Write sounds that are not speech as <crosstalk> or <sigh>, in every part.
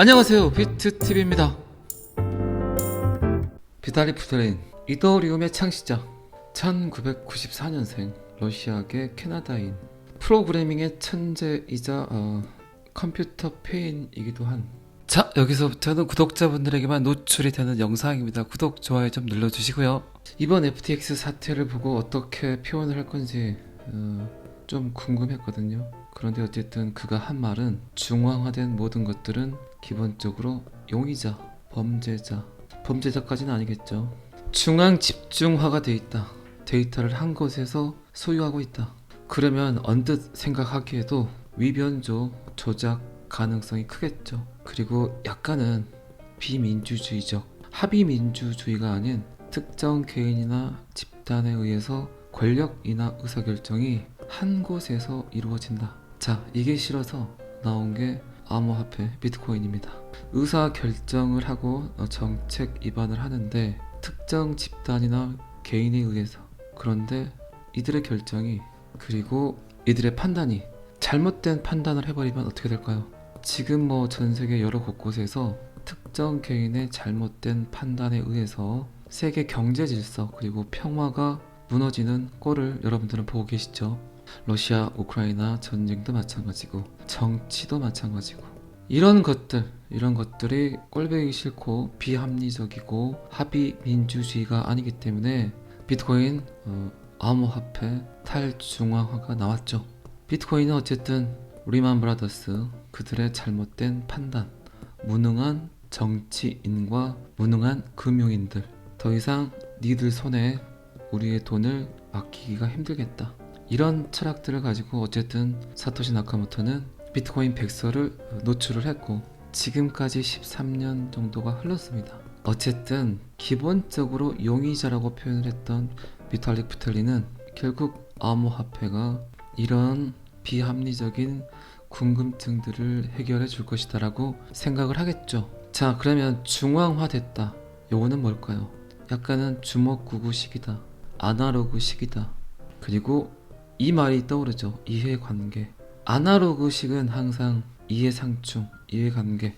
안녕하세요 비트TV입니다 비달리 프드레인 이더리움의 창시자 1994년생 러시아계 캐나다인 프로그래밍의 천재이자 어, 컴퓨터 페인이기도 한 자, 여기서부터는 구독자분들에게만 노출이 되는 영상입니다. 구독, 좋아요 좀 눌러주시고요. 이번 FTX 사태를 보고 어떻게 표현을 할 건지 어, 좀 궁금했거든요. 그런데 어쨌든 그가 한 말은 중앙화된 모든 것들은 기본적으로 용의자, 범죄자, 범죄자까지는 아니겠죠. 중앙 집중화가 돼 있다. 데이터를 한 곳에서 소유하고 있다. 그러면 언뜻 생각하기에도 위변조, 조작 가능성이 크겠죠. 그리고 약간은 비민주주의적, 합의민주주의가 아닌 특정 개인이나 집단에 의해서 권력이나 의사결정이 한 곳에서 이루어진다. 자, 이게 싫어서 나온 게 암호화폐 비트코인입니다. 의사 결정을 하고 어, 정책 위반을 하는데 특정 집단이나 개인에 의해서 그런데 이들의 결정이 그리고 이들의 판단이 잘못된 판단을 해버리면 어떻게 될까요? 지금 뭐 전 세계 여러 곳곳에서 특정 개인의 잘못된 판단에 의해서 세계 경제 질서 그리고 평화가 무너지는 꼴을 여러분들은 보고 계시죠. 러시아, 우크라이나 전쟁도 마찬가지고 정치도 마찬가지고 이런 것들 이런 것들이 꼴보기 싫고 비합리적이고 합의 민주주의가 아니기 때문에 비트코인 어, 암호화폐 탈중앙화가 나왔죠. 비트코인은 어쨌든 리만 브라더스 그들의 잘못된 판단 무능한 정치인과 무능한 금융인들 더 이상 니들 손에 우리의 돈을 맡기기가 힘들겠다. 이런 철학들을 가지고 어쨌든 사토시 나카모토는 비트코인 백서를 노출을 했고 지금까지 13년 정도가 흘렀습니다. 어쨌든 기본적으로 용의자라고 표현을 했던 비탈릭 부텔리는 결국 암호화폐가 이런 비합리적인 궁금증들을 해결해 줄 것이다라고 생각을 하겠죠. 자, 그러면 중앙화됐다. 요거는 뭘까요? 약간은 주먹구구식이다. 아날로그식이다. 그리고 이 말이 떠오르죠. 이해관계. 아날로그식은 항상 이해상충, 이해관계,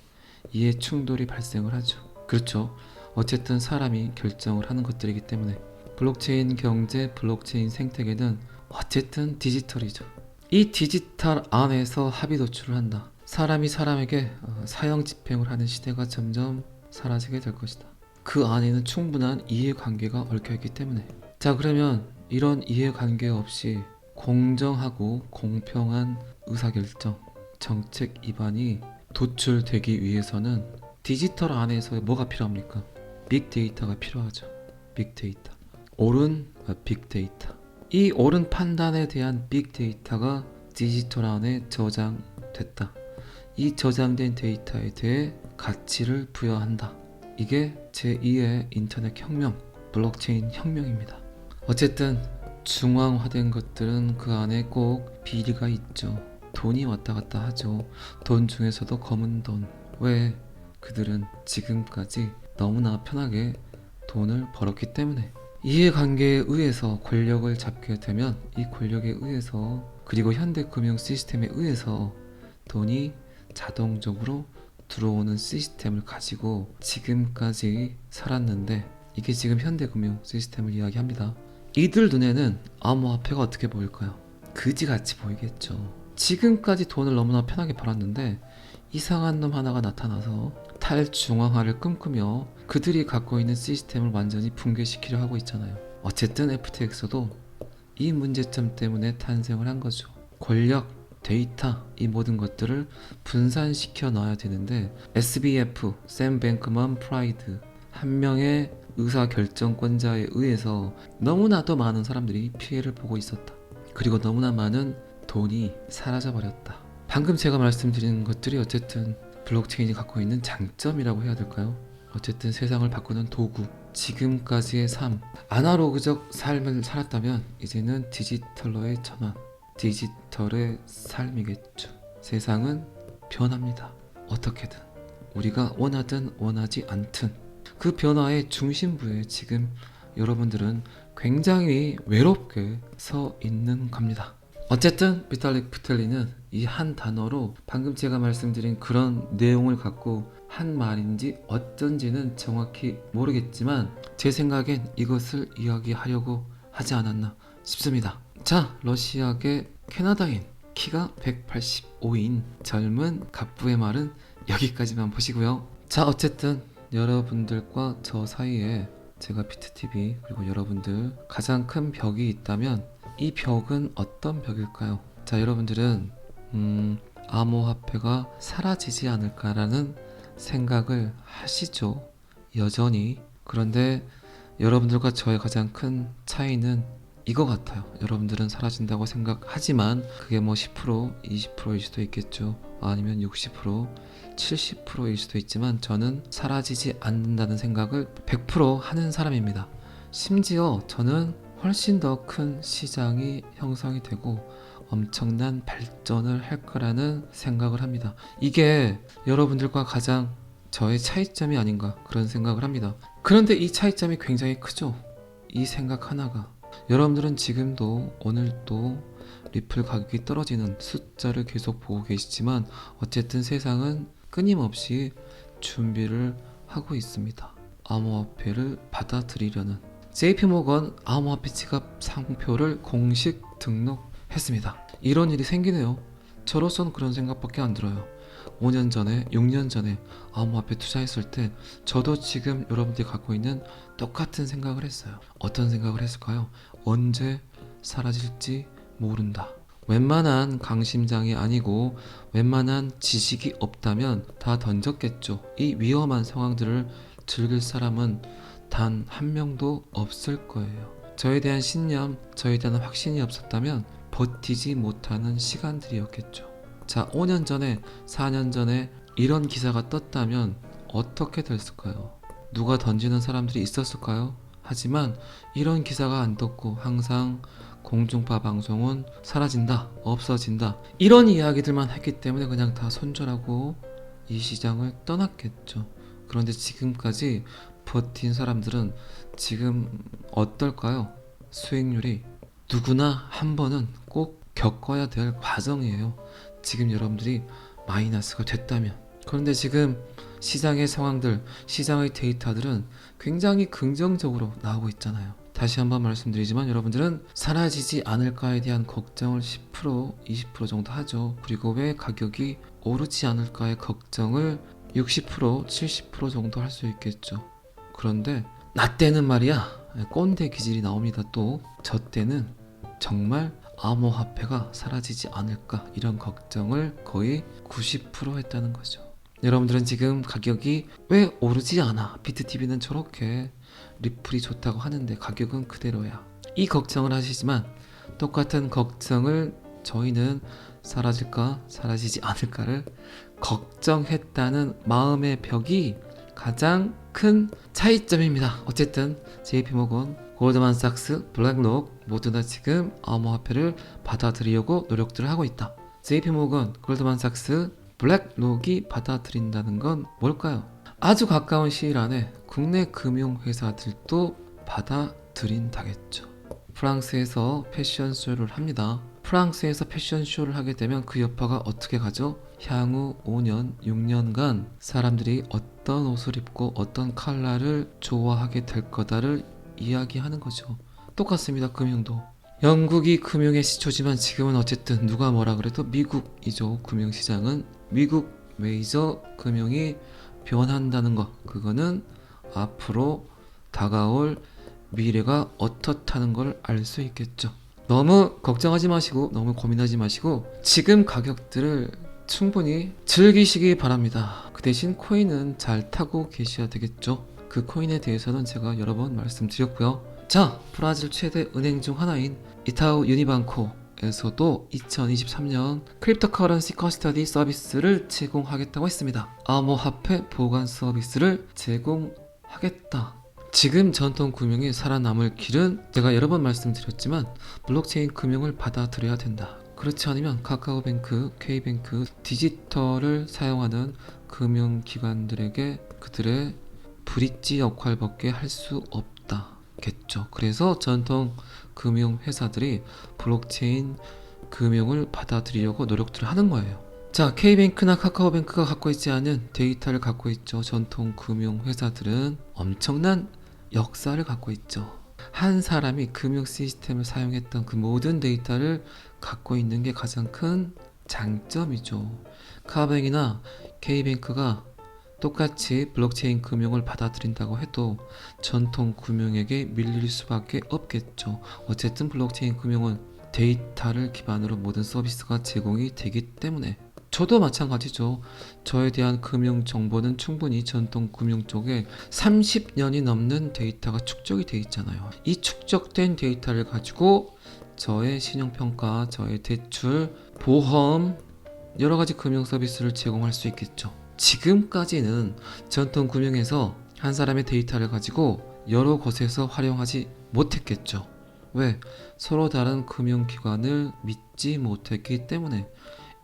이해충돌이 발생을 하죠. 그렇죠. 어쨌든 사람이 결정을 하는 것들이기 때문에 블록체인 경제, 블록체인 생태계는 어쨌든 디지털이죠. 이 디지털 안에서 합의 도출을 한다. 사람이 사람에게 어, 사형 집행을 하는 시대가 점점 사라지게 될 것이다. 그 안에는 충분한 이해관계가 얽혀있기 때문에 자 그러면 이런 이해관계 없이 공정하고 공평한 의사결정, 정책 입안이 도출되기 위해서는 디지털 안에서 뭐가 필요합니까? 빅데이터가 필요하죠. 빅데이터. 옳은 어, 빅데이터. 이 옳은 판단에 대한 빅데이터가 디지털 안에 저장됐다. 이 저장된 데이터에 대해 가치를 부여한다. 이게 제2의 인터넷 혁명, 블록체인 혁명입니다. 어쨌든 중앙화된 것들은 그 안에 꼭 비리가 있죠. 돈이 왔다 갔다 하죠. 돈 중에서도 검은 돈. 왜? 그들은 지금까지 너무나 편하게 돈을 벌었기 때문에 이해관계에 의해서 권력을 잡게 되면 이 권력에 의해서 그리고 현대 금융 시스템에 의해서 돈이 자동적으로 들어오는 시스템을 가지고 지금까지 살았는데 이게 지금 현대 금융 시스템을 이야기합니다. 이들 눈에는 암호화폐가 어떻게 보일까요? 그지같이 보이겠죠. 지금까지 돈을 너무나 편하게 벌었는데 이상한 놈 하나가 나타나서 탈중앙화를 꿈꾸며 그들이 갖고 있는 시스템을 완전히 붕괴시키려 하고 있잖아요. 어쨌든 FTX도 이 문제점 때문에 탄생을 한 거죠. 권력, 데이터 이 모든 것들을 분산시켜 놔야 되는데 SBF, 샘 뱅크먼 프라이드 한 명의 의사 결정권자에 의해서 너무나도 많은 사람들이 피해를 보고 있었다. 그리고 너무나 많은 돈이 사라져 버렸다. 방금 제가 말씀드린 것들이 어쨌든 블록체인이 갖고 있는 장점이라고 해야 될까요? 어쨌든 세상을 바꾸는 도구, 지금까지의 삶, 아날로그적 삶을 살았다면 이제는 디지털로의 전환, 디지털의 삶이겠죠. 세상은 변합니다. 어떻게든 우리가 원하든 원하지 않든 그 변화의 중심부에 지금 여러분들은 굉장히 외롭게 서 있는 겁니다. 어쨌든 비탈릭 부텔리는 이 한 단어로 방금 제가 말씀드린 그런 내용을 갖고 한 말인지 어쩐지는 정확히 모르겠지만 제 생각엔 이것을 이야기하려고 하지 않았나 싶습니다. 자, 러시아계 캐나다인 키가 185인 젊은 갑부의 말은 여기까지만 보시고요. 자, 어쨌든 여러분들과 저 사이에 제가 비트TV 그리고 여러분들 가장 큰 벽이 있다면 이 벽은 어떤 벽일까요? 자, 여러분들은 음, 암호화폐가 사라지지 않을까라는 생각을 하시죠. 여전히. 그런데 여러분들과 저의 가장 큰 차이는 이거 같아요. 여러분들은 사라진다고 생각하지만 그게 뭐 10%, 20%일 수도 있겠죠. 아니면 60%, 70%일 수도 있지만 저는 사라지지 않는다는 생각을 100% 하는 사람입니다. 심지어 저는 훨씬 더 큰 시장이 형성이 되고 엄청난 발전을 할 거라는 생각을 합니다. 이게 여러분들과 가장 저의 차이점이 아닌가 그런 생각을 합니다. 그런데 이 차이점이 굉장히 크죠. 이 생각 하나가 여러분들은 지금도 오늘도 리플 가격이 떨어지는 숫자를 계속 보고 계시지만 어쨌든 세상은 끊임없이 준비를 하고 있습니다. 암호화폐를 받아들이려는 JP모건 암호화폐 지갑 상표를 공식 등록했습니다. 이런 일이 생기네요. 저로서는 그런 생각밖에 안 들어요. 5년 전에, 6년 전에 암호화폐 투자했을 때 저도 지금 여러분들이 갖고 있는 똑같은 생각을 했어요. 어떤 생각을 했을까요? 언제 사라질지 모른다. 웬만한 강심장이 아니고 웬만한 지식이 없다면 다 던졌겠죠. 이 위험한 상황들을 즐길 사람은 단 한 명도 없을 거예요. 저에 대한 신념, 저에 대한 확신이 없었다면 버티지 못하는 시간들이었겠죠. 자, 5년 전에, 4년 전에 이런 기사가 떴다면 어떻게 됐을까요? 누가 던지는 사람들이 있었을까요? 하지만 이런 기사가 안 떴고 항상 공중파 방송은 사라진다, 없어진다 이런 이야기들만 했기 때문에 그냥 다 손절하고 이 시장을 떠났겠죠. 그런데 지금까지 버틴 사람들은 지금 어떨까요? 수익률이 누구나 한 번은 꼭 겪어야 될 과정이에요. 지금 여러분들이 마이너스가 됐다면. 그런데 지금 시장의 상황들, 시장의 데이터들은 굉장히 긍정적으로 나오고 있잖아요. 다시 한번 말씀드리지만 여러분들은 사라지지 않을까에 대한 걱정을 10%, 20% 정도 하죠. 그리고 왜 가격이 오르지 않을까의 걱정을 60%, 70% 정도 할 수 있겠죠. 그런데 나 때는 말이야 꼰대 기질이 나옵니다. 또 저 때는 정말 암호화폐가 사라지지 않을까 이런 걱정을 거의 90% 했다는 거죠. 여러분들은 지금 가격이 왜 오르지 않아? 비트TV는 저렇게 리플이 좋다고 하는데 가격은 그대로야. 이 걱정을 하시지만 똑같은 걱정을 저희는 사라질까 사라지지 않을까를 걱정했다는 마음의 벽이 가장 큰 차이점입니다. 어쨌든 JP모건, 골드만삭스, 블랙록 모두 다 지금 암호화폐를 받아들이려고 노력들을 하고 있다. JP모건, 골드만삭스, 블랙록이 받아들인다는 건 뭘까요? 아주 가까운 시일 안에 국내 금융회사들도 받아들인다겠죠. 프랑스에서 패션쇼를 합니다. 프랑스에서 패션쇼를 하게 되면 그 여파가 어떻게 가죠? 향후 5년, 6년간 사람들이 어떤 옷을 입고 어떤 컬러를 좋아하게 될 거다를 이야기하는 거죠. 똑같습니다. 금융도. 영국이 금융의 시초지만 지금은 어쨌든 누가 뭐라 그래도 미국이죠. 금융시장은 미국 메이저 금융이 변한다는 거. 그거는 앞으로 다가올 미래가 어떻다는 걸 알 수 있겠죠. 너무 걱정하지 마시고 너무 고민하지 마시고 지금 가격들을 충분히 즐기시기 바랍니다. 그 대신 코인은 잘 타고 계셔야 되겠죠. 그 코인에 대해서는 제가 여러 번 말씀드렸고요. 자, 브라질 최대 은행 중 하나인 이타우 유니방코 에서도 2023년 크립토 커런시 커스터디 서비스를 제공하겠다고 했습니다. 암호화폐 보관 서비스를 제공하겠다. 지금 전통 금융이 살아남을 길은 제가 여러 번 말씀드렸지만 블록체인 금융을 받아들여야 된다. 그렇지 않으면 카카오뱅크, K뱅크, 디지털을 사용하는 금융기관들에게 그들의 브릿지 역할밖에 할 수 없다 겠죠. 그래서 전통 금융 회사들이 블록체인 금융을 받아들이려고 노력들을 하는 거예요. 자, K뱅크나 카카오뱅크가 갖고 있지 않은 데이터를 갖고 있죠. 전통 금융 회사들은 엄청난 역사를 갖고 있죠. 한 사람이 금융 시스템을 사용했던 그 모든 데이터를 갖고 있는 게 가장 큰 장점이죠. 카뱅이나 K뱅크가 똑같이 블록체인 금융을 받아들인다고 해도 전통 금융에게 밀릴 수밖에 없겠죠. 어쨌든 블록체인 금융은 데이터를 기반으로 모든 서비스가 제공이 되기 때문에 저도 마찬가지죠. 저에 대한 금융 정보는 충분히 전통 금융 쪽에 30년이 넘는 데이터가 축적이 돼 있잖아요. 이 축적된 데이터를 가지고 저의 신용평가, 저의 대출, 보험, 여러 가지 금융 서비스를 제공할 수 있겠죠. 지금까지는 전통 금융에서 한 사람의 데이터를 가지고 여러 곳에서 활용하지 못했겠죠. 왜? 서로 다른 금융기관을 믿지 못했기 때문에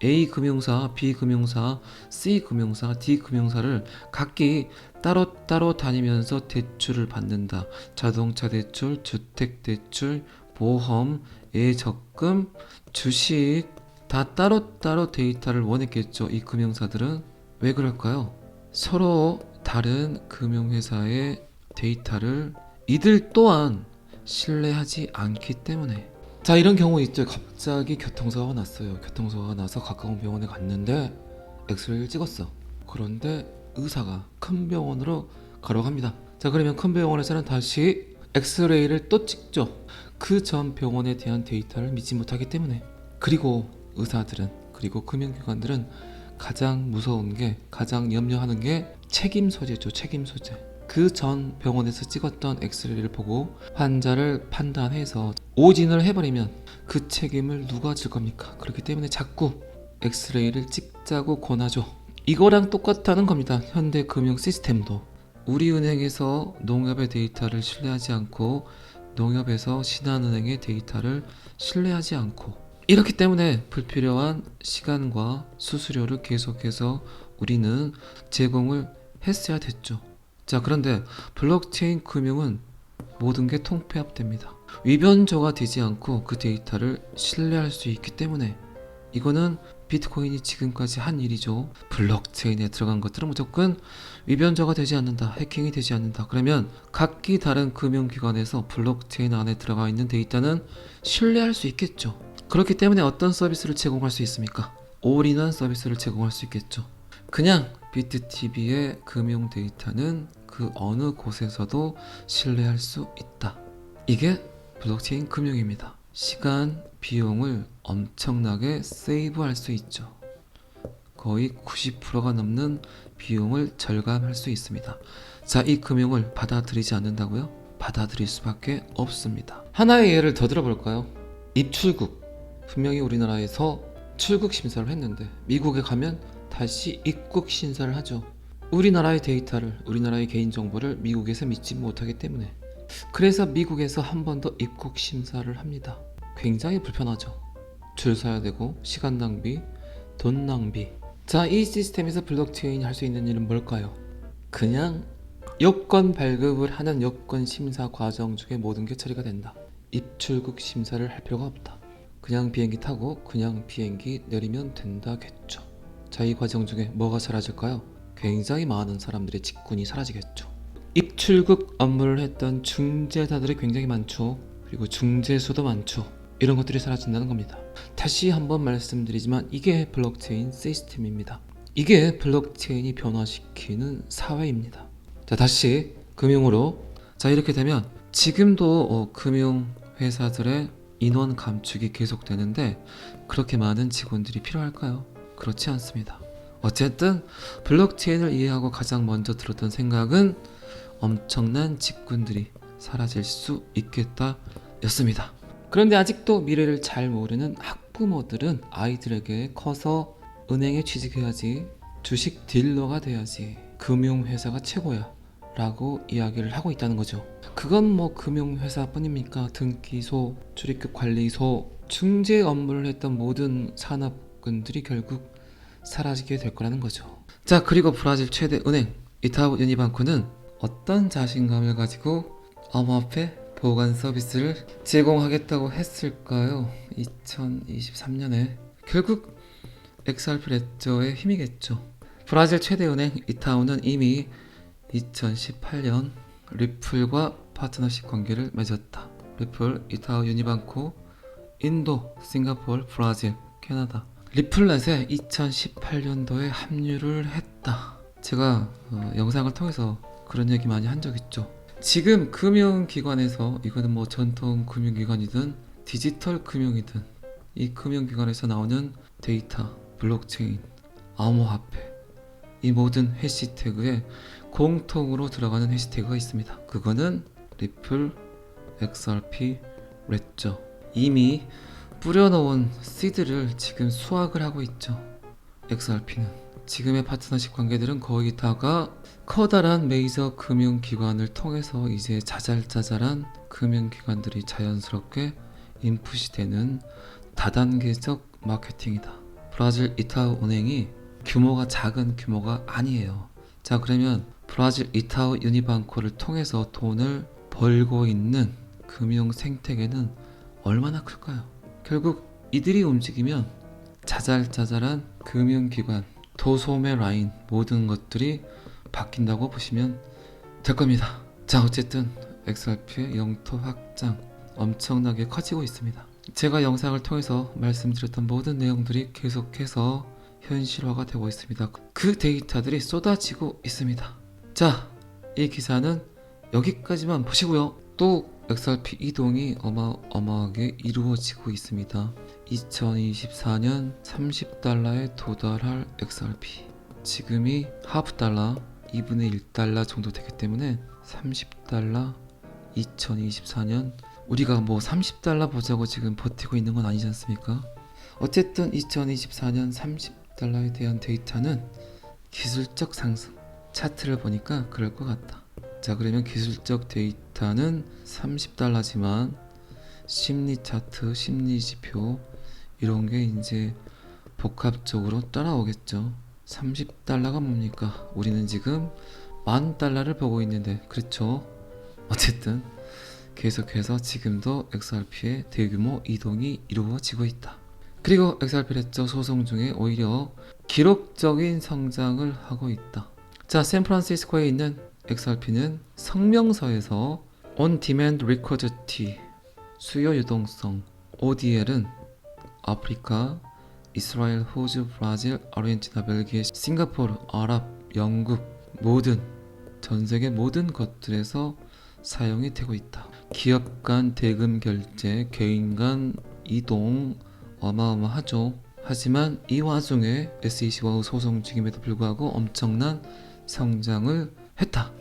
A 금융사, B 금융사, C 금융사, D 금융사를 각기 따로따로 다니면서 대출을 받는다. 자동차 대출, 주택 대출, 보험, 예적금, 주식 다 따로따로 데이터를 원했겠죠. 이 금융사들은 왜 그럴까요? 서로 다른 금융회사의 데이터를 이들 또한 신뢰하지 않기 때문에. 자 이런 경우 있죠. 갑자기 교통사고가 났어요. 교통사고가 나서 가까운 병원에 갔는데 엑스레이를 찍었어. 그런데 의사가 큰 병원으로 가라고 합니다. 자 그러면 큰 병원에서는 다시 엑스레이를 또 찍죠. 그 전 병원에 대한 데이터를 믿지 못하기 때문에. 그리고 의사들은 그리고 금융기관들은 가장 무서운 게 가장 염려하는 게 책임 소재죠 책임 소재 그 전 병원에서 찍었던 엑스레이를 보고 환자를 판단해서 오진을 해버리면 그 책임을 누가 질 겁니까? 그렇기 때문에 자꾸 엑스레이를 찍자고 권하죠. 이거랑 똑같다는 겁니다 현대 금융 시스템도. 우리은행에서 농협의 데이터를 신뢰하지 않고 농협에서 신한은행의 데이터를 신뢰하지 않고 이렇기 때문에 불필요한 시간과 수수료를 계속해서 우리는 제공을 했어야 됐죠. 자, 그런데 블록체인 금융은 모든 게 통폐합됩니다. 위변조가 되지 않고 그 데이터를 신뢰할 수 있기 때문에 이거는 비트코인이 지금까지 한 일이죠. 블록체인에 들어간 것들은 무조건 위변조가 되지 않는다. 해킹이 되지 않는다. 그러면 각기 다른 금융기관에서 블록체인 안에 들어가 있는 데이터는 신뢰할 수 있겠죠. 그렇기 때문에 어떤 서비스를 제공할 수 있습니까? 올인원 서비스를 제공할 수 있겠죠. 그냥 비트TV의 금융 데이터는 그 어느 곳에서도 신뢰할 수 있다. 이게 블록체인 금융입니다. 시간, 비용을 엄청나게 세이브할 수 있죠. 거의 90%가 넘는 비용을 절감할 수 있습니다. 자, 이 금융을 받아들이지 않는다고요? 받아들일 수밖에 없습니다. 하나의 예를 더 들어볼까요? 입출국. 분명히 우리나라에서 출국 심사를 했는데 미국에 가면 다시 입국 심사를 하죠. 우리나라의 데이터를, 우리나라의 개인 정보를 미국에서 믿지 못하기 때문에 그래서 미국에서 한 번 더 입국 심사를 합니다. 굉장히 불편하죠. 줄 서야 되고 시간 낭비, 돈 낭비. 자, 이 시스템에서 블록체인이 할 수 있는 일은 뭘까요? 그냥 여권 발급을 하는 여권 심사 과정 중에 모든 게 처리가 된다. 입출국 심사를 할 필요가 없다. 그냥 비행기 타고 그냥 비행기 내리면 된다겠죠. 자, 이 과정 중에 뭐가 사라질까요? 굉장히 많은 사람들의 직군이 사라지겠죠. 입출국 업무를 했던 중재사들이 굉장히 많죠. 그리고 중재소도 많죠. 이런 것들이 사라진다는 겁니다. 다시 한번 말씀드리지만 이게 블록체인 시스템입니다. 이게 블록체인이 변화시키는 사회입니다. 자, 다시 금융으로. 자, 이렇게 되면 지금도 어, 금융 회사들의 인원 감축이 계속되는데 그렇게 많은 직원들이 필요할까요? 그렇지 않습니다. 어쨌든 블록체인을 이해하고 가장 먼저 들었던 생각은 엄청난 직군들이 사라질 수 있겠다 였습니다. 그런데 아직도 미래를 잘 모르는 학부모들은 아이들에게 커서 은행에 취직해야지 주식 딜러가 돼야지 금융회사가 최고야 라고 이야기를 하고 있다는 거죠. 그건 뭐 금융회사뿐입니까? 등기소, 출입국 관리소, 중재 업무를 했던 모든 산업군들이 결국 사라지게 될 거라는 거죠. 자, 그리고 브라질 최대 은행 이타우 유니방코는 어떤 자신감을 가지고 암호화폐 보관 서비스를 제공하겠다고 했을까요? 2023년에 결국 XRP 레저의 힘이겠죠. 브라질 최대 은행 이타우는 이미 2018년 리플과 파트너십 관계를 맺었다. 리플, 이타우, 유니반코, 인도, 싱가포르, 브라질, 캐나다. 리플렛에 2018년도에 합류를 했다. 제가 어, 영상을 통해서 그런 얘기 많이 한 적 있죠. 지금 금융기관에서 이거는 뭐 전통 금융기관이든 디지털 금융이든 이 금융기관에서 나오는 데이터, 블록체인, 암호화폐 이 모든 해시태그에 공통으로 들어가는 해시태그가 있습니다. 그거는 리플, XRP, 레저 이미 뿌려놓은 씨드를 지금 수확을 하고 있죠. XRP는 지금의 파트너십 관계들은 거의 다가 커다란 메이저 금융기관을 통해서 이제 자잘자잘한 금융기관들이 자연스럽게 인풋이 되는 다단계적 마케팅이다. 브라질 이타우 은행이 규모가 작은 규모가 아니에요. 자 그러면 브라질 이타우 유니방코를 통해서 돈을 벌고 있는 금융 생태계는 얼마나 클까요? 결국 이들이 움직이면 자잘자잘한 금융기관, 도소매 라인 모든 것들이 바뀐다고 보시면 될 겁니다. 자 어쨌든 XRP의 영토 확장 엄청나게 커지고 있습니다. 제가 영상을 통해서 말씀드렸던 모든 내용들이 계속해서 현실화가 되고 있습니다. 그 데이터들이 쏟아지고 있습니다. 자, 이 기사는 여기까지만 보시고요. 또 XRP 이동이 어마어마하게 이루어지고 있습니다. 2024년 30달러에 도달할 XRP. 지금이 하프 달러, 2분의 1달러 정도 되기 때문에 30달러 2024년 우리가 뭐 30달러 보자고 지금 버티고 있는 건 아니지 않습니까? 어쨌든 2024년 30달러에 대한 데이터는 기술적 상승 차트를 보니까 그럴 것 같다. 자 그러면 기술적 데이터는 30달러지만 심리 차트, 심리 지표 이런 게 이제 복합적으로 따라오겠죠. 30달러가 뭡니까? 우리는 지금 만 달러를 보고 있는데 그렇죠? 어쨌든 계속해서 지금도 XRP의 대규모 이동이 이루어지고 있다. 그리고 XRP 레저 소송 중에 오히려 기록적인 성장을 하고 있다. 자, 샌프란시스코에 있는 XRP는 성명서에서 On Demand Liquidity 수요 유동성 ODL은 아프리카, 이스라엘, 호주, 브라질, 아르헨티나, 벨기에, 싱가포르, 아랍, 영국 모든 전 세계 모든 것들에서 사용이 되고 있다. 기업 간 대금 결제, 개인 간 이동 어마어마하죠. 하지만 이 와중에 SEC와의 소송 중임에도 불구하고 엄청난 성장을 했다.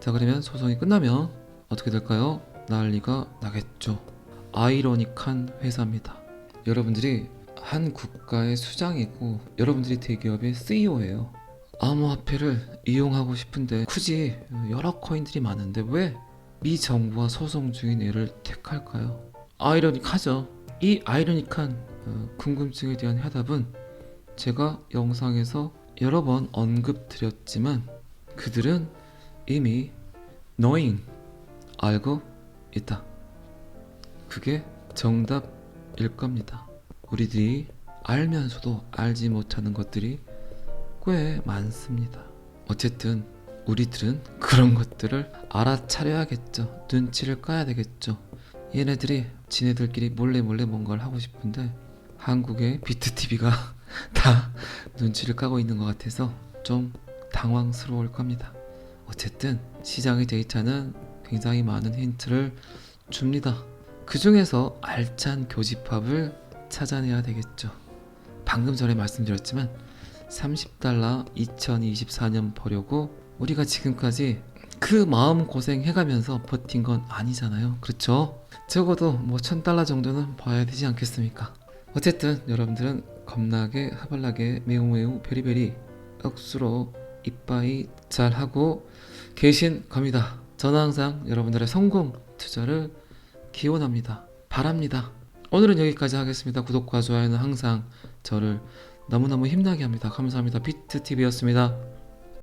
자 그러면 소송이 끝나면 어떻게 될까요? 난리가 나겠죠. 아이러닉한 회사입니다. 여러분들이 한 국가의 수장이고 여러분들이 대기업의 CEO예요. 암호화폐를 이용하고 싶은데 굳이 여러 코인들이 많은데 왜 미 정부와 소송 중인 애를 택할까요? 아이러닉하죠. 이 아이러닉한 어, 궁금증에 대한 해답은 제가 영상에서 여러 번 언급드렸지만 그들은 이미 knowing 알고 있다. 그게 정답일 겁니다. 우리들이 알면서도 알지 못하는 것들이 꽤 많습니다. 어쨌든 우리들은 그런 것들을 알아차려야겠죠. 눈치를 까야 되겠죠. 얘네들이 지네들끼리 몰래 몰래 뭔가를 하고 싶은데 한국의 비트TV가 <laughs> 다 눈치를 까고 있는 것 같아서 좀 당황스러울 겁니다. 어쨌든 시장의 데이터는 굉장히 많은 힌트를 줍니다. 그 중에서 알찬 교집합을 찾아내야 되겠죠. 방금 전에 말씀드렸지만 30달러 2024년 보려고 우리가 지금까지 그 마음 고생 해가면서 버틴 건 아니잖아요. 그렇죠? 적어도 뭐 1000달러 정도는 봐야 되지 않겠습니까? 어쨌든 여러분들은 겁나게 하발나게 매우 매우 베리베리 억수로 이빠이 잘 하고 계신 겁니다. 저는 항상 여러분들의 성공 투자를 기원합니다. 바랍니다. 오늘은 여기까지 하겠습니다. 구독과 좋아요는 항상 저를 너무너무 힘나게 합니다. 감사합니다. 비트TV였습니다.